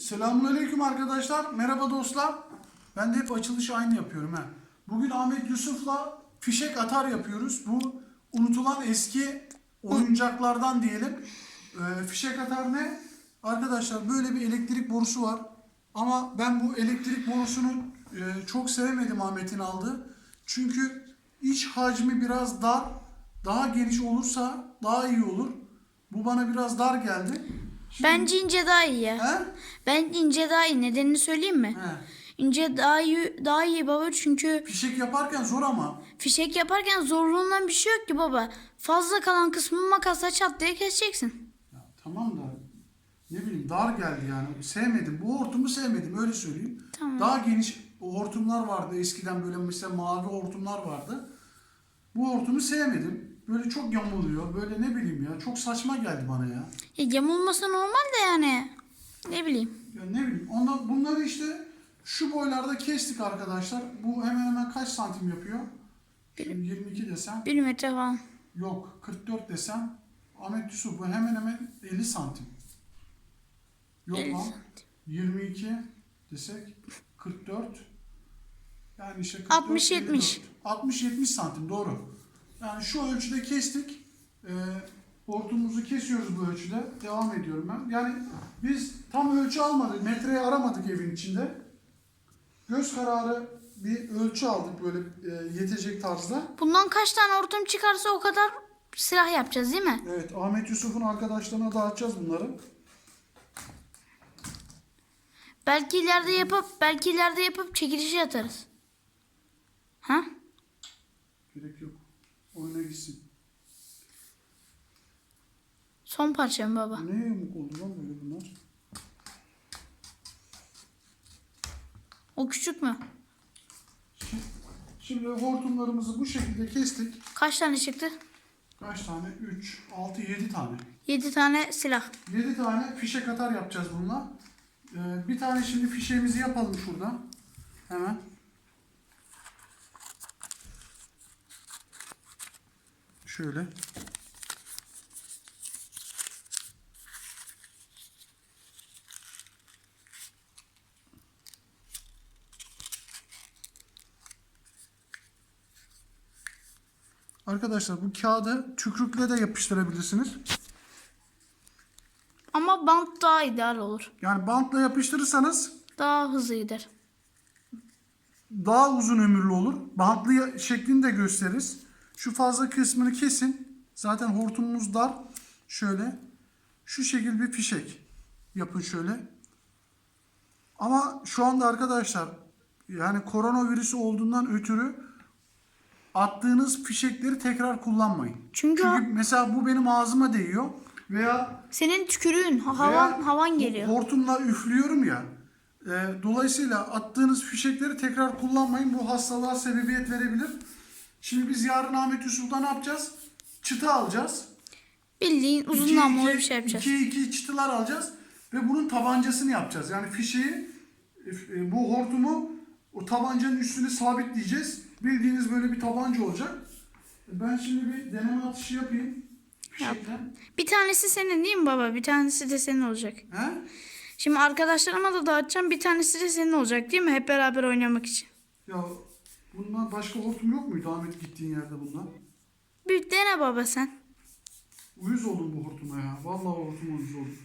Selamünaleyküm arkadaşlar. Merhaba dostlar. Ben de hep açılışı aynı yapıyorum ha. Bugün Ahmet Yusuf'la fişek atar yapıyoruz. Bu unutulan eski oyuncaklardan diyelim. Ee, fişek atar ne? Arkadaşlar böyle bir elektrik borusu var. Ama ben bu elektrik borusunu e, çok sevemedim Ahmet'in aldığı. Çünkü iç hacmi biraz dar. Daha geniş olursa daha iyi olur. Bu bana biraz dar geldi. Şimdi- Bence ince daha iyi. He? Ben ince daha iyi. Nedenini söyleyeyim mi? He. İnce daha iyi, daha iyi baba çünkü Fişek yaparken zor ama. fişek yaparken zorluğundan bir şey yok ki baba. Fazla kalan kısmını makasla çat diye keseceksin. Ya tamam da ne bileyim dar geldi yani. Sevmedim. Bu hortumu sevmedim öyle söyleyeyim. Tamam. Daha geniş hortumlar vardı eskiden böyle mesela mavi hortumlar vardı. Bu hortumu sevmedim. Böyle çok yamuluyor. Böyle ne bileyim ya. Çok saçma geldi bana ya. Ya yamulması normal de yani. Ne bileyim. Ya ne bileyim. Ondan bunları işte şu boylarda kestik arkadaşlar. Bu hemen hemen kaç santim yapıyor? Şimdi 22 desem. Bir metre falan. Yok 44 desem Ahmet Yusuf bu hemen hemen 50 santim. Yok 50 lan 22 desek 44 yani işte 44, 60-70. 60-70 santim doğru. Yani şu ölçüde kestik. Ee, hortumumuzu kesiyoruz bu ölçüde. Devam ediyorum ben. Yani biz tam ölçü almadık. Metreyi aramadık evin içinde. Göz kararı bir ölçü aldık böyle e, yetecek tarzda. Bundan kaç tane hortum çıkarsa o kadar silah yapacağız değil mi? Evet, Ahmet Yusuf'un arkadaşlarına dağıtacağız bunları. Belki ileride yapıp belki ileride yapıp çekilişe atarız. Ha? Gerek yok. Oyuna gitsin. Son parçam baba. Ne yamuk oldu lan böyle bunlar? O küçük mü? Şi- Şimdi hortumlarımızı bu şekilde kestik. Kaç tane çıktı? Kaç tane? 3, 6, 7 tane. 7 tane silah. 7 tane fişek atar yapacağız bununla. Ee, bir tane şimdi fişeğimizi yapalım şurada. Hemen. Şöyle. Arkadaşlar bu kağıdı tükrükle de yapıştırabilirsiniz. Ama bant daha ideal olur. Yani bantla yapıştırırsanız Daha hızlı gider. daha uzun ömürlü olur. Bantlı ya- şeklini de gösteririz. Şu fazla kısmını kesin. Zaten hortumumuz dar. Şöyle. Şu şekil bir fişek. Yapın şöyle. Ama şu anda arkadaşlar yani koronavirüsü olduğundan ötürü attığınız fişekleri tekrar kullanmayın. Çünkü Çünkü mesela bu benim ağzıma değiyor veya Senin tükürüğün, ha- havan, veya havan geliyor. Hortumla üflüyorum ya. E, dolayısıyla attığınız fişekleri tekrar kullanmayın. Bu hastalığa sebebiyet verebilir. Şimdi biz yarın Ahmet Yusuf'ta ne yapacağız? Çıta alacağız. Bildiğin uzun namlulu bir şey yapacağız. iki, iki çıtılar alacağız. Ve bunun tabancasını yapacağız. Yani fişeği, e, bu hortumu o tabancanın üstüne sabitleyeceğiz. Bildiğiniz böyle bir tabanca olacak. Ben şimdi bir deneme atışı yapayım. Fişekten. Bir tanesi senin değil mi baba? Bir tanesi de senin olacak. He? Şimdi arkadaşlarıma da dağıtacağım. Bir tanesi de senin olacak değil mi? Hep beraber oynamak için. Ya bundan başka hortum yok muydu Ahmet gittiğin yerde bundan? Bir dene baba sen. Uyuz oldum bu hortuma ya. Vallahi hortum uyuz oldum.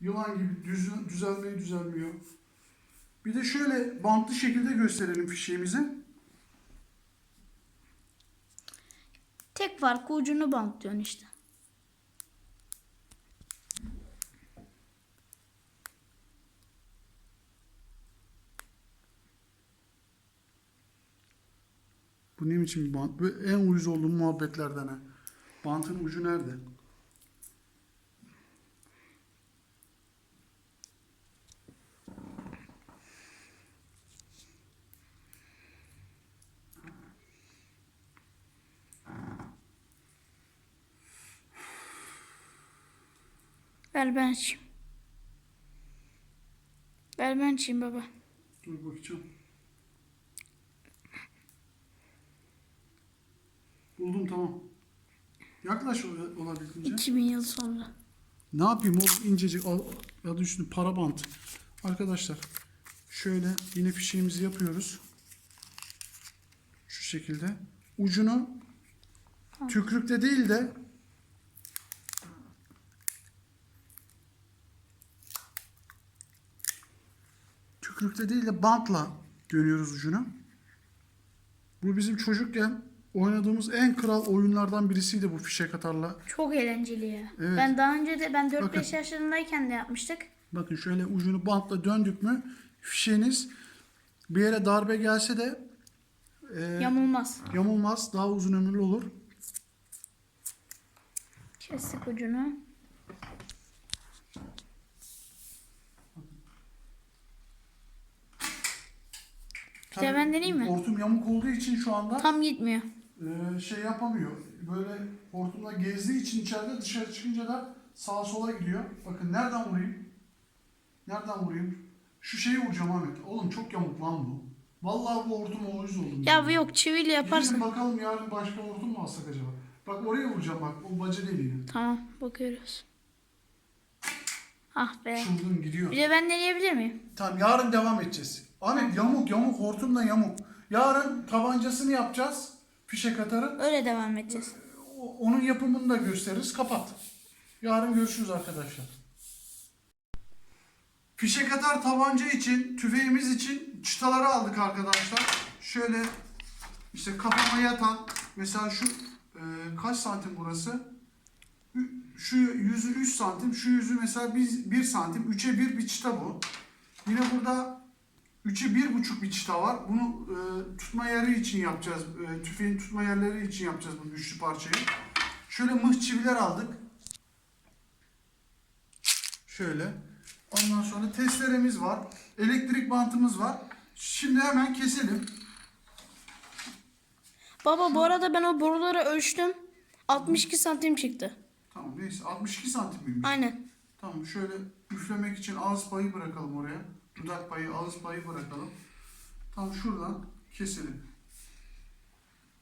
Yılan gibi düz, düzelmeyi düzelmiyor. Bir de şöyle bantlı şekilde gösterelim fişeğimizi. Tek farkı ucunu bantlıyorsun işte. Bu ne biçim bir bant? Bu en uyuz olduğum muhabbetlerden ha. Bantın ucu nerede? Ver ben açayım. Ver ben açayım baba. Dur bakacağım. Buldum tamam. Yaklaş ola- olabildiğince. 2000 yıl sonra. Ne yapayım o incecik al, adı üstünde para bant. Arkadaşlar şöyle yine fişeğimizi yapıyoruz. Şu şekilde. Ucunu tükrükle değil de tükrükle değil de bantla dönüyoruz ucunu. Bu bizim çocukken oynadığımız en kral oyunlardan birisiydi bu fişek atarla. Çok eğlenceli ya. Evet. Ben daha önce de ben 4-5 Bakın. yaşlarındayken de yapmıştık. Bakın şöyle ucunu bantla döndük mü fişeğiniz bir yere darbe gelse de e, Yamulmaz. yamulmaz. Daha uzun ömürlü olur. Kestik ucunu. Bir de ben deneyeyim mi? Hortum yamuk olduğu için şu anda Tam gitmiyor. E, şey yapamıyor. Böyle hortumla gezdiği için içeride dışarı çıkınca da sağa sola gidiyor. Bakın nereden vurayım? Nereden vurayım? Şu şeyi vuracağım Ahmet. Oğlum çok yamuk lan bu. Vallahi bu hortum o yüz oldum. Ya bu yok çiviyle Gidelim yaparsın. bakalım yarın başka hortum mu alsak acaba? Bak oraya vuracağım bak. O baca deliğine. Tamam bakıyoruz. Ah be. Çılgın gidiyor. Bir de ben deneyebilir miyim? Tamam yarın devam edeceğiz. Ahmet yamuk yamuk hortumla yamuk. Yarın tabancasını yapacağız. Fişek atarın. Öyle devam edeceğiz. Onun yapımını da gösteririz. Kapat. Yarın görüşürüz arkadaşlar. Fişek atar tabanca için, tüfeğimiz için çıtaları aldık arkadaşlar. Şöyle işte kafama yatan mesela şu e, kaç santim burası? Şu yüzü 3 santim, şu yüzü mesela 1 santim. 3'e 1 bir çıta bu. Yine burada 3'e 1,5 bir çıta var. Bunu e, tutma yeri için yapacağız. E, tüfeğin tutma yerleri için yapacağız bu güçlü parçayı. Şöyle mıh çiviler aldık. Şöyle. Ondan sonra testeremiz var. Elektrik bantımız var. Şimdi hemen keselim. Baba bu arada ben o boruları ölçtüm. 62 santim çıktı. Tamam neyse 62 santim miymiş? Aynen. Tamam şöyle üflemek için ağız payı bırakalım oraya. Dudak payı, ağız payı bırakalım. Tam şuradan keselim.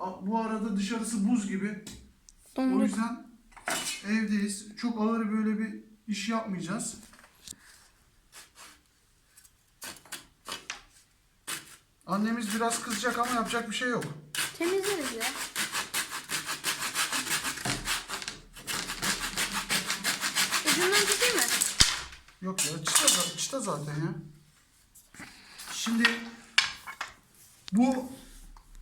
Bu arada dışarısı buz gibi. O Donduk. yüzden evdeyiz. Çok ağır böyle bir iş yapmayacağız. Annemiz biraz kızacak ama yapacak bir şey yok. Temizleriz ya. Ucundan tutayım mı? Yok ya çıta, çıta zaten ya. Şimdi bu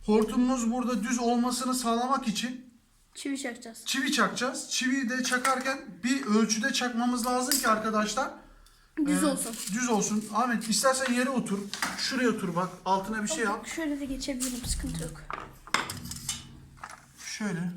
hortumumuz burada düz olmasını sağlamak için Çivi çakacağız. çivi çakacağız. Çiviyi de çakarken bir ölçüde çakmamız lazım ki arkadaşlar. Düz e, olsun. Düz olsun. Ahmet istersen yere otur. Şuraya otur bak. Altına bir şey yap. Şöyle de geçebilirim sıkıntı yok. Şöyle.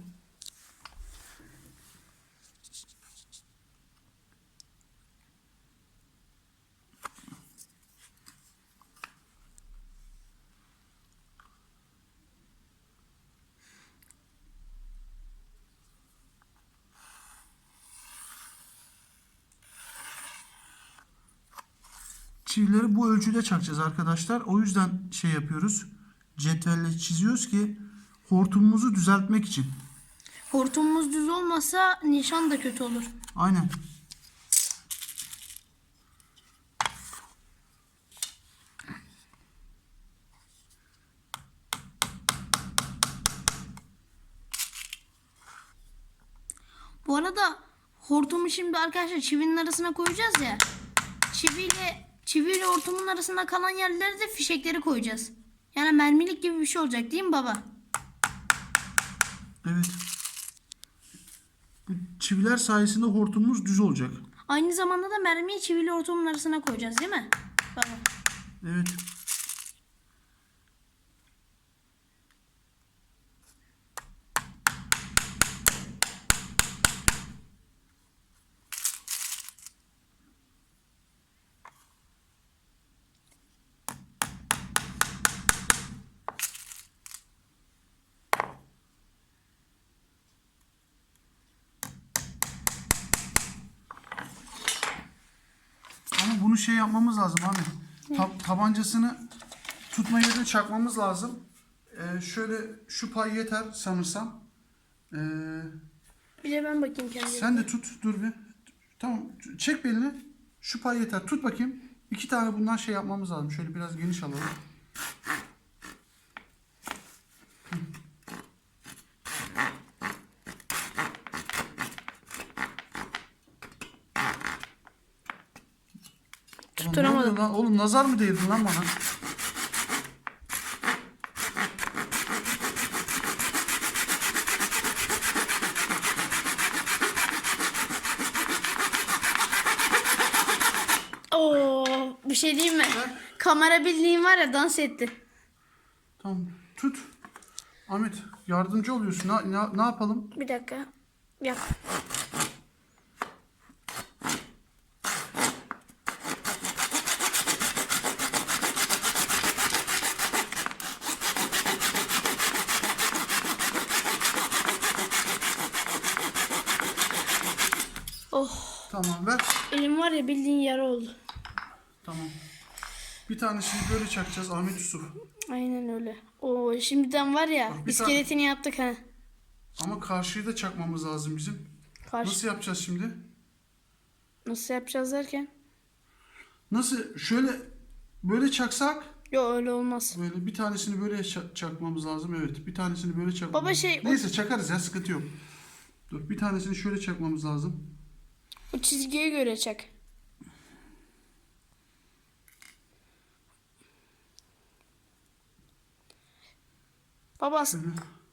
Çivileri bu ölçüde çakacağız arkadaşlar. O yüzden şey yapıyoruz. Cetvelle çiziyoruz ki hortumumuzu düzeltmek için. Hortumumuz düz olmasa nişan da kötü olur. Aynen. Bu arada hortumu şimdi arkadaşlar çivinin arasına koyacağız ya. Çiviyle çiviyle hortumun arasında kalan yerlere de fişekleri koyacağız. Yani mermilik gibi bir şey olacak değil mi baba? Evet. Bu çiviler sayesinde hortumumuz düz olacak. Aynı zamanda da mermiyi çiviyle hortumun arasına koyacağız değil mi? Baba. Evet. Ama bunu şey yapmamız lazım abi. Ta- tabancasını tutma yerine çakmamız lazım. Ee, şöyle şu pay yeter sanırsam. Ee, Bir de ben bakayım kendime. sen de tut dur bir. Tamam çek belini. Şu pay yeter. Tut bakayım. İki tane bundan şey yapmamız lazım. Şöyle biraz geniş alalım. Tutturamadım. oluyor lan? Oğlum nazar mı değdin lan bana? Oo, bir şey diyeyim mi? Kamera bildiğin var ya dans etti. Tamam. Tut. Ahmet yardımcı oluyorsun. Ne, ne, ne yapalım? Bir dakika. Yap. Oh, Tamam ver. elim var ya bildiğin yara oldu. Tamam. Bir tanesini böyle çakacağız Ahmet Yusuf. Aynen öyle. Oo, şimdiden var ya Bak bir iskeletini yaptık ha. Ama karşıyı da çakmamız lazım bizim. Karşı. Nasıl yapacağız şimdi? Nasıl yapacağız derken? Nasıl? Şöyle böyle çaksak Yok öyle olmaz. böyle bir tanesini böyle ça- çakmamız lazım. Evet. Bir tanesini böyle çakmamız Baba şey- Neyse çakarız ya sıkıntı yok. Dur bir tanesini şöyle çakmamız lazım. O çizgiye göre çak. Baba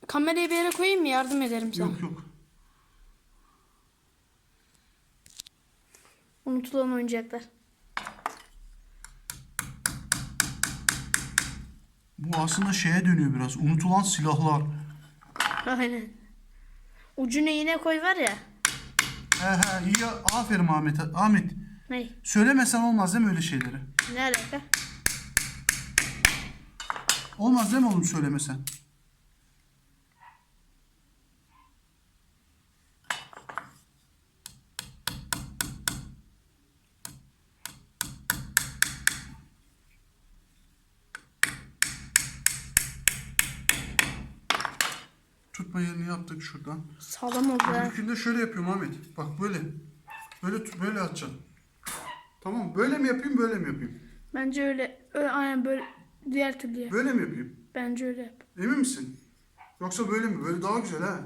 kamerayı bir yere koyayım mı yardım ederim sana. Yok yok. Unutulan oyuncaklar. Bu aslında şeye dönüyor biraz. Unutulan silahlar. Aynen. Ucuna iğne koy var ya. He he iyi. Aferin Ahmet. Ahmet. Ne? Söylemesen olmaz değil mi öyle şeyleri? Ne alaka? Olmaz değil mi oğlum söylemesen? Tutma yerini yaptık şuradan. Sağlam oldu ha. Öbürkünde şöyle yapıyorum Ahmet. Bak böyle. Böyle böyle atacaksın. Tamam? Böyle mi yapayım böyle mi yapayım? Bence öyle. öyle aynen böyle diğer türlü yap. Böyle mi yapayım? Bence öyle yap. Emin misin? Yoksa böyle mi? Böyle daha güzel ha.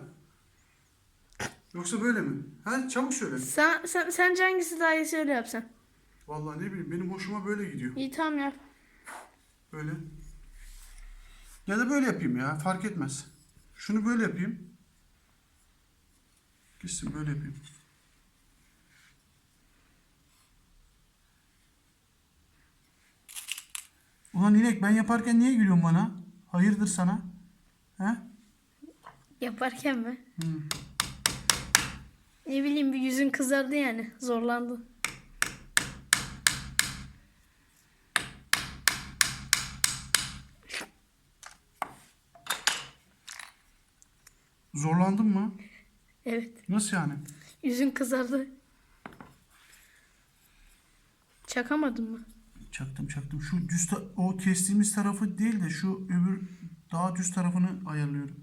Yoksa böyle mi? Ha çabuk söyle. Sen, sen, sence hangisi daha iyisi öyle yapsan? Vallahi ne bileyim benim hoşuma böyle gidiyor. İyi tamam yap. Böyle. Ya da böyle yapayım ya fark etmez. Şunu böyle yapayım. Gitsin böyle yapayım. Ulan inek ben yaparken niye gülüyorsun bana? Hayırdır sana? He? Yaparken mi? Hı. Ne bileyim bir yüzün kızardı yani. Zorlandı. Zorlandın mı? Evet. Nasıl yani? Yüzün kızardı. Çakamadın mı? Çaktım çaktım. Şu düz ta- o kestiğimiz tarafı değil de şu öbür daha düz tarafını ayarlıyorum.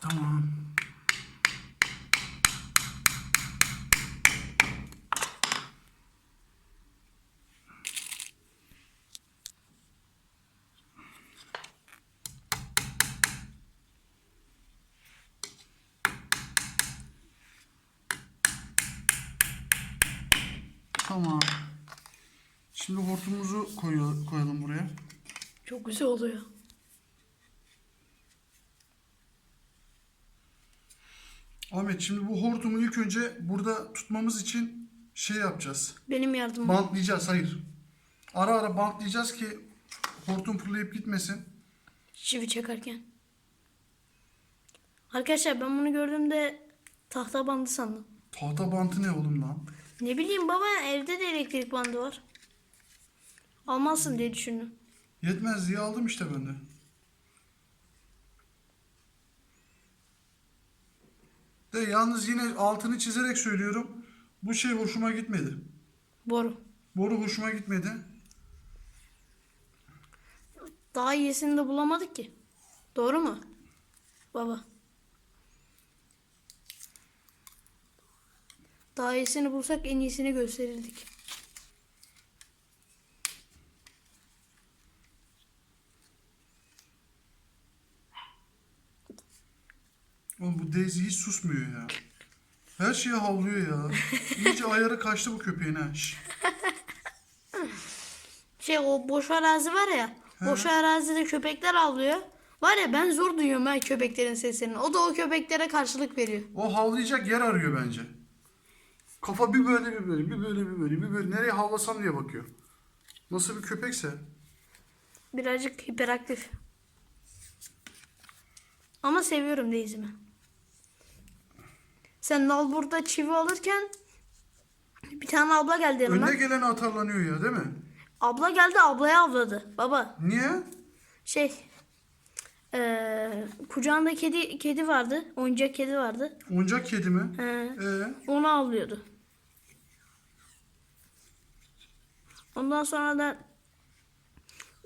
Tamam. Tamam. Şimdi hortumumuzu koyuyor, koyalım buraya. Çok güzel oluyor. Ahmet şimdi bu hortumu ilk önce burada tutmamız için şey yapacağız. Benim yardımım. Bantlayacağız hayır. Ara ara bantlayacağız ki hortum fırlayıp gitmesin. Çivi çakarken. Arkadaşlar ben bunu gördüğümde tahta bandı sandım. Tahta bantı ne oğlum lan? Ne bileyim baba evde de elektrik bandı var. Almazsın diye düşündüm. Yetmez diye aldım işte ben de. De yalnız yine altını çizerek söylüyorum. Bu şey hoşuma gitmedi. Boru. Boru hoşuma gitmedi. Daha iyisini de bulamadık ki. Doğru mu? Baba. Daha iyisini bulsak en iyisini gösterirdik. Oğlum bu Daisy hiç susmuyor ya. Her şeye havlıyor ya. İyice ayarı kaçtı bu köpeğin ha. Şş. Şey o boş arazi var ya. Boş arazide köpekler avlıyor. Var ya ben zor duyuyorum ha köpeklerin seslerini. O da o köpeklere karşılık veriyor. O havlayacak yer arıyor bence. Kafa bir böyle bir böyle, bir böyle bir böyle, bir böyle. Nereye havlasam diye bakıyor. Nasıl bir köpekse. Birazcık hiperaktif. Ama seviyorum Daisy'mi. Sen Nalbur'da çivi alırken bir tane abla geldi yanıma. Önüne gelen atarlanıyor ya değil mi? Abla geldi ablaya avladı. Baba Niye? şey eee kucağında kedi kedi vardı. Oyuncak kedi vardı. Oyuncak kedi mi? He, Ee, onu avlıyordu. Ondan sonra da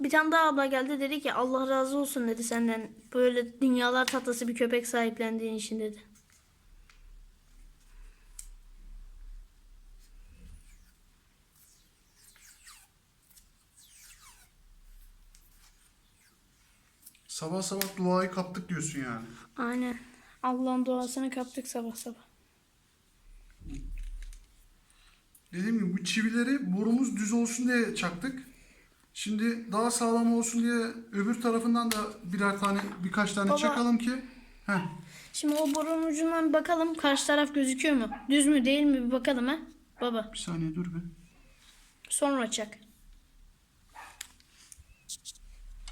bir tane daha abla geldi dedi ki Allah razı olsun dedi senden böyle dünyalar tatlısı bir köpek sahiplendiğin için dedi. sabah sabah duayı kaptık diyorsun yani. Aynen. Allah'ın duasını kaptık sabah sabah. Dediğim gibi bu çivileri borumuz düz olsun diye çaktık. Şimdi daha sağlam olsun diye öbür tarafından da birer tane birkaç tane Baba. çakalım ki. Heh. Şimdi o borunun ucundan bir bakalım karşı taraf gözüküyor mu? Düz mü değil mi bir bakalım ha? Baba Bir saniye dur be. sonra çak.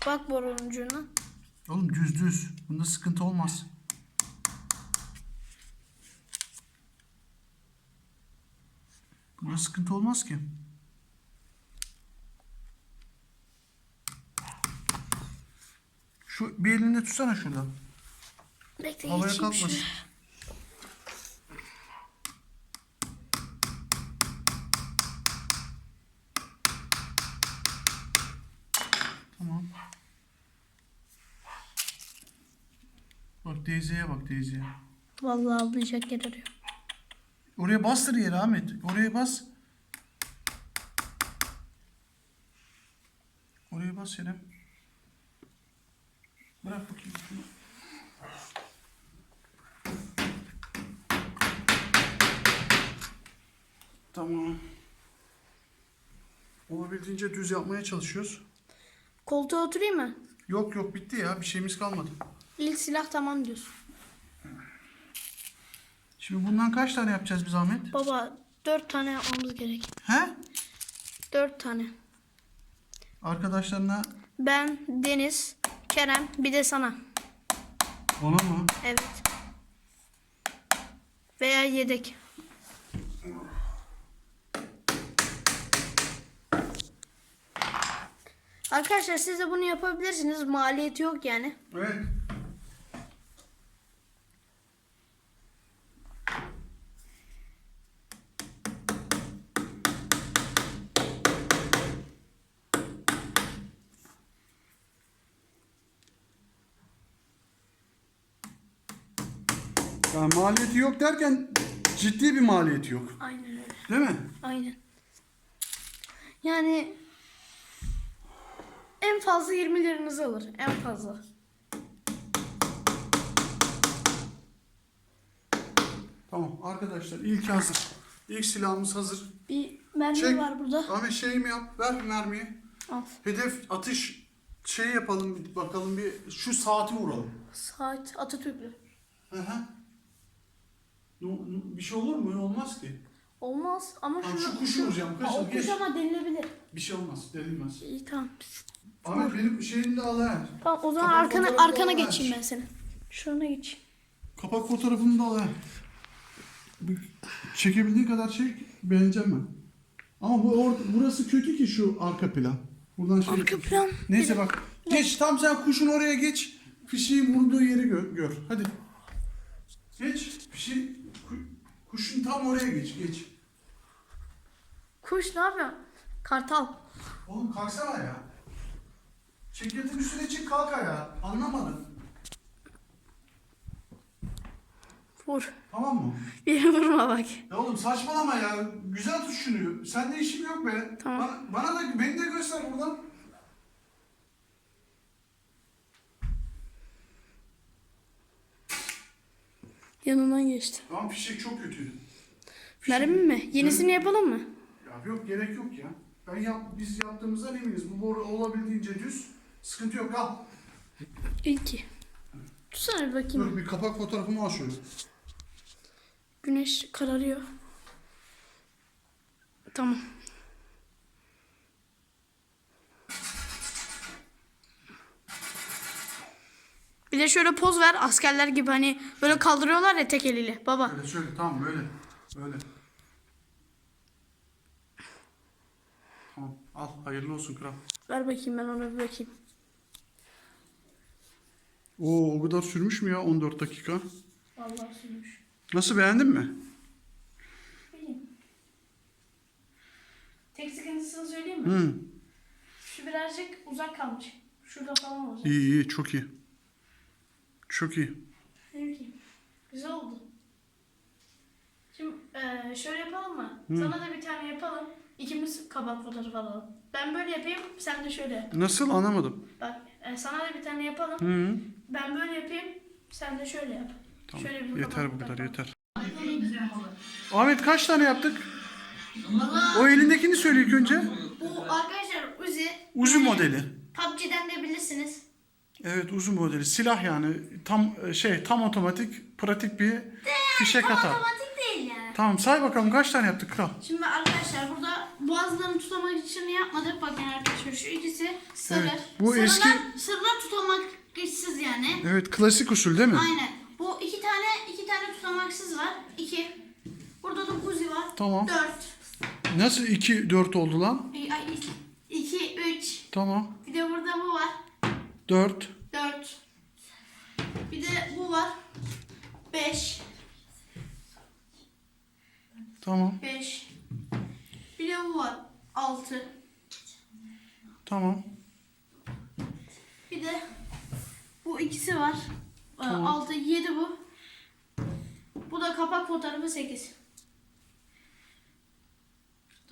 Bak borunun ucuna. Oğlum düz düz. Bunda sıkıntı olmaz. Bunda sıkıntı olmaz ki. Şu bir elinde tutsana şuradan. Bekle Havaya kalkmasın. şuraya. Tamam. Bak Daisy'ye bak Daisy'ye. Vallahi avlayacak yer arıyor. Oraya bastır yere Ahmet. Oraya bas. Oraya bas yere. Bırak bakayım. Tamam. Olabildiğince düz yapmaya çalışıyoruz. Koltuğa oturayım mı? Yok yok bitti ya. Bir şeyimiz kalmadı. İlk silah tamam diyorsun. Şimdi bundan kaç tane yapacağız biz Ahmet? Baba dört tane yapmamız gerek. He? Dört tane. Arkadaşlarına Ben, Deniz, Kerem bir de sana. ona mı? Evet. Veya yedek. Arkadaşlar siz de bunu yapabilirsiniz. Maliyeti yok yani. Evet. Yani maliyeti yok derken ciddi bir maliyeti yok. Aynen öyle. Değil mi? Aynen. Yani en fazla 20 liranızı alır. En fazla. Tamam arkadaşlar ilk hazır. İlk silahımız hazır. Bir mermi Çek. var burada. Ahmet şey mi yap? Ver mermiyi. Al. Hedef atış şey yapalım bir bakalım bir şu saati vuralım. Saat Atatürk'lü. Hı hı. Bir şey olur mu? Olmaz ki. Olmaz ama Tamam, şunu... şu kuşu vuracağım. Ha, kuş ama denilebilir. Bir şey olmaz. Denilmez. İyi tamam. Ahmet benim şeyini de al ha. Tamam o zaman Kapak arkana fotoğrafı arkana geçeyim ben senin. Şuna geç. Kapak fotoğrafını da al ha. Bir- Çekebildiği kadar çek. Beğeneceğim ben. Ama bu or- burası kötü ki şu arka plan. Buradan şey. Arka plan. Neyse bak. Geç tam sen kuşun oraya geç. Fişeğin vurduğu yeri gör. gör. Hadi. Geç. Fişi ku- kuşun tam oraya geç. Geç. Kuş ne yapıyor? Kartal. Oğlum kalksana ya. Çekirdeğin üstüne çık kalk ayağa. Anlamadım. Vur. Tamam mı? Bir vurma bak. Ya oğlum saçmalama ya. Güzel tut şunu. Sende işim yok be. Tamam. Bana, bana da beni de göster buradan. Yanından geçti. Tamam fişek çok kötüydü. Mermi mi? Yenisini yapalım mı? Ya yok gerek yok ya. Ben yap, biz yaptığımızdan eminiz. Bu boru olabildiğince düz. Sıkıntı yok al. İyi ki. Tutsana bir bakayım. Dur bir kapak fotoğrafımı al şöyle. Güneş kararıyor. Tamam. Bir de şöyle poz ver askerler gibi hani böyle kaldırıyorlar ya tek eliyle. Baba. Böyle şöyle tamam böyle. Böyle. Tamam al hayırlı olsun kral. Ver bakayım ben ona bir bakayım. Oo o kadar sürmüş mü ya 14 dakika? Vallahi sürmüş. Nasıl beğendin mi? Tek sıkıntısını söyleyeyim mi? Hı. Şu birazcık uzak kalmış. Şurada falan olacak. İyi iyi çok iyi. Çok iyi. Bileyim. Güzel oldu. Şimdi eee, şöyle yapalım mı? Sana da bir tane yapalım. İkimiz kabak fotoğrafı alalım. Ben böyle yapayım, sen de şöyle yap. Nasıl anlamadım. Bak e, sana da bir tane yapalım. Hı. Ben böyle yapayım, sen de şöyle yap. Tamam. Şöyle bir yeter bu kadar yeter. Ahmet kaç tane yaptık? O elindekini söyle ilk önce. Bu arkadaşlar Uzi. Uzi modeli. PUBG'den de bilirsiniz. Evet uzun modeli. Silah yani tam e, şey tam otomatik pratik bir fişek atar. Otomatik değil yani. Tamam say bakalım kaç tane yaptık kral? Şimdi arkadaşlar burada boğazlarını tutamak için yapmadık. Bakın arkadaşlar şu ikisi sarı. Evet, bu Sarılar- eski- Sarılar tutamaksız yani. Evet klasik usul değil mi? Aynen. Bu iki tane iki tane tutamaksız var. İki. Burada da Uzi var. Tamam. Dört. Nasıl 2 4 oldu lan? Ay, ay, iki, üç. Tamam. Bir de burada bu var. 4 Dört. Bir de bu var. Beş. tamam. Beş. Bir de bu var. Altı. Tamam. Bir de bu ikisi var. Ee, Tamam. Altı, yedi bu. Bu da kapak fotoğrafı sekiz.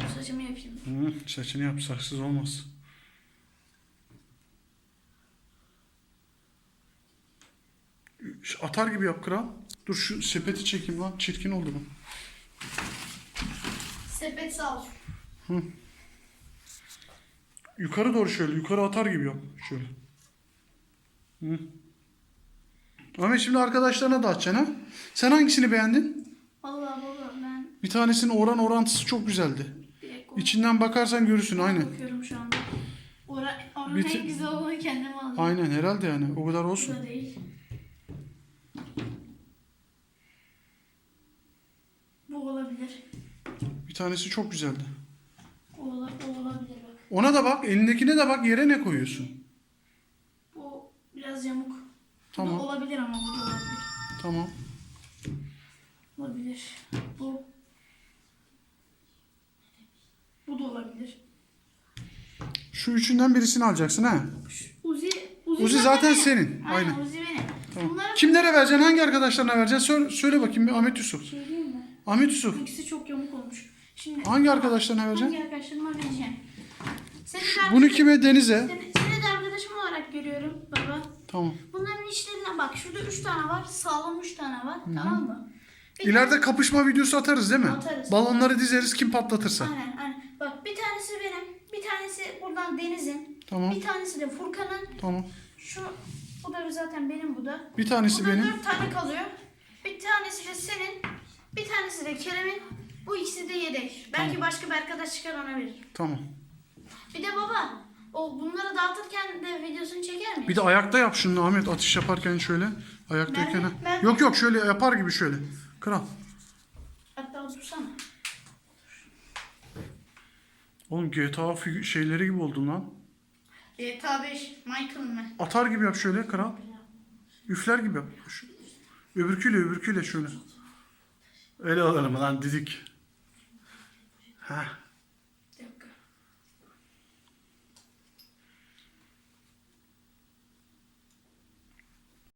Dur saçımı yapayım. Hı, saçını yap saçsız olmaz. Şu Atar gibi yap kral. Dur şu sepeti çekeyim lan. Çirkin oldu bu. Sepet sağ ol. Yukarı doğru şöyle. Yukarı atar gibi yap. Şöyle. Hı. Ahmet şimdi arkadaşlarına da atacaksın ha. Sen hangisini beğendin? Vallahi baba ben Bir tanesinin oran orantısı çok güzeldi. İçinden bakarsan görürsün aynen. bakıyorum şu anda. Ora, oranın Bir te- en güzel olanı kendime aldım. Aynen herhalde yani. O kadar Bu olsun. da değil. Bu olabilir. Bir tanesi çok güzeldi. O, ola, o olabilir bak. Ona da bak. Elindekine de bak. Yere ne koyuyorsun? Bu biraz yamuk. Bu Tamam. olabilir ama bu da olabilir. Tamam. Olabilir. Bu. Bu da olabilir. Şu üçünden birisini alacaksın ha. Uzi, Uzi, Uzi zaten benim. senin, Aynen, aynen. Uzi benim. Tamam. Bunları Kimlere vereceksin? Hangi arkadaşlarına vereceksin? Söyle, söyle bakayım bir Ahmet Yusuf. mi? Ahmet Yusuf. İkisi çok yamuk olmuş. Şimdi Hangi arkadaşlarına vereceksin? Hangi arkadaşlarıma vereceğim? Seni de, Bunu arkadaş- kime? Deniz'e. seni, seni de arkadaşım olarak görüyorum baba. Tamam. Bunların içlerine bak. Şurada üç tane var. Sağlam üç tane var. Tamam mı? Bir İleride kapışma videosu atarız değil mi? Atarız. Balonları dizeriz kim patlatırsa. Aynen aynen. Bak bir tanesi benim. Bir tanesi buradan Deniz'in. Tamam. Bir tanesi de Furkan'ın. Tamam. Şu bu da zaten benim bu da. Bir tanesi Burada benim. dört tane kalıyor. Bir tanesi de senin. Bir tanesi de Kerem'in. Bu ikisi de yedek. Belki Tamam. başka bir arkadaş çıkar ona verir. Tamam. Bir de baba. O bunları dağıtırken de videosunu çeker mi? Bir de ayakta yap şunu Ahmet atış yaparken şöyle. Ayaktayken. ha. Mermi- Yok yok şöyle yapar gibi şöyle. Kral. Hatta otursana. Oğlum GTA figü- şeyleri gibi oldun lan. GTA 5. Michael'ım ben. Atar gibi yap şöyle kral. Üfler gibi yap. Şu- Öbürküyle öbürküyle şöyle. Öyle olur mu lan didik. Heh.